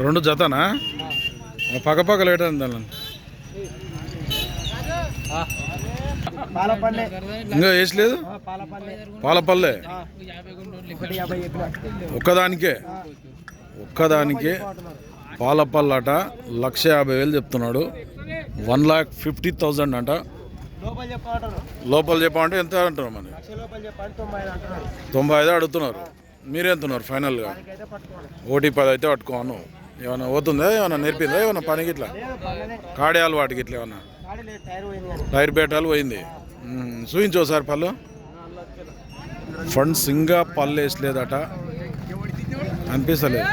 రెండు జతనా? పక్క పక్క లేట్ దాని పాలపల్లె. ఇంకా వేసలేదు పాలపల్లె. ఒక్కదానికే? ఒక్కదానికే. పాలపల్లట లక్ష యాభై వేలు చెప్తున్నాడు. వన్ లాక్ ఫిఫ్టీ థౌజండ్ అంట. లోపల చెప్పమంటే ఎంత అంటారు మరి? తొంభై ఐదు అంటున్నారు. అడుగుతున్నారు. మీరెంతున్నారు ఫైనల్గా? ఓటీ పది అయితే పట్టుకోను. ఏమైనా పోతుందా ఏమైనా నేర్పిందా? ఏమైనా పనికి ఇట్లా లేదు వాటికి కాడే ఇట్లా ఏమన్నా? టైర్ పోయింది బేటాలు పోయింది. మ్మ్. చూపించు పళ్ళు. ఫండ్స్ ఇంకా పళ్ళు వేసలేదట. అనిపిస్తలేదు.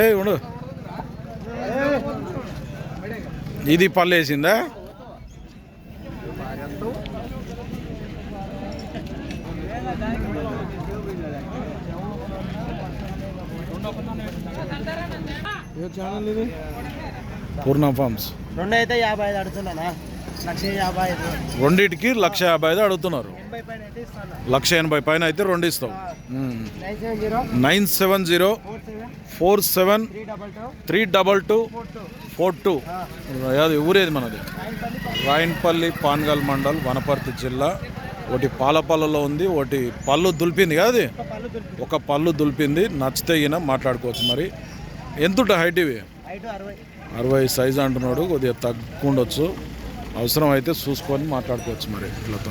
ఏ ఉండు. ఇది పళ్ళు వేసిందా? ఛానల్ ఇది పూర్ణ ఫార్మ్స్. రెండు అయితే యాభై ఐదు అడుగుతున్నానా? లక్ష యాభై ఐదు. రెండిటికి లక్ష యాభై ఐదు అడుగుతున్నారు. లక్ష ఎనభై పైన అయితే రెండు ఇస్తాం. Nine seven zero four seven three double two four two. అది ఊరేది మనది. రాయన్పల్లి పాన్గల్ మండల్ వనపర్తి జిల్లా ఒకటి పాలపల్లలో ఉంది ఒకటి పళ్ళు దులిపింది కదా అది? ఒక పళ్ళు దులిపింది నచ్చితే ఈయన మాట్లాడుకోవచ్చు మరి. ఎంతుంట హైట్ ఇవి? అరవై. సైజ్ సైజు అంటున్నాడు కొద్దిగా తగ్గుండొచ్చు. అవసరం అయితే చూసుకొని మాట్లాడుకోవచ్చు మరి ఇట్లతో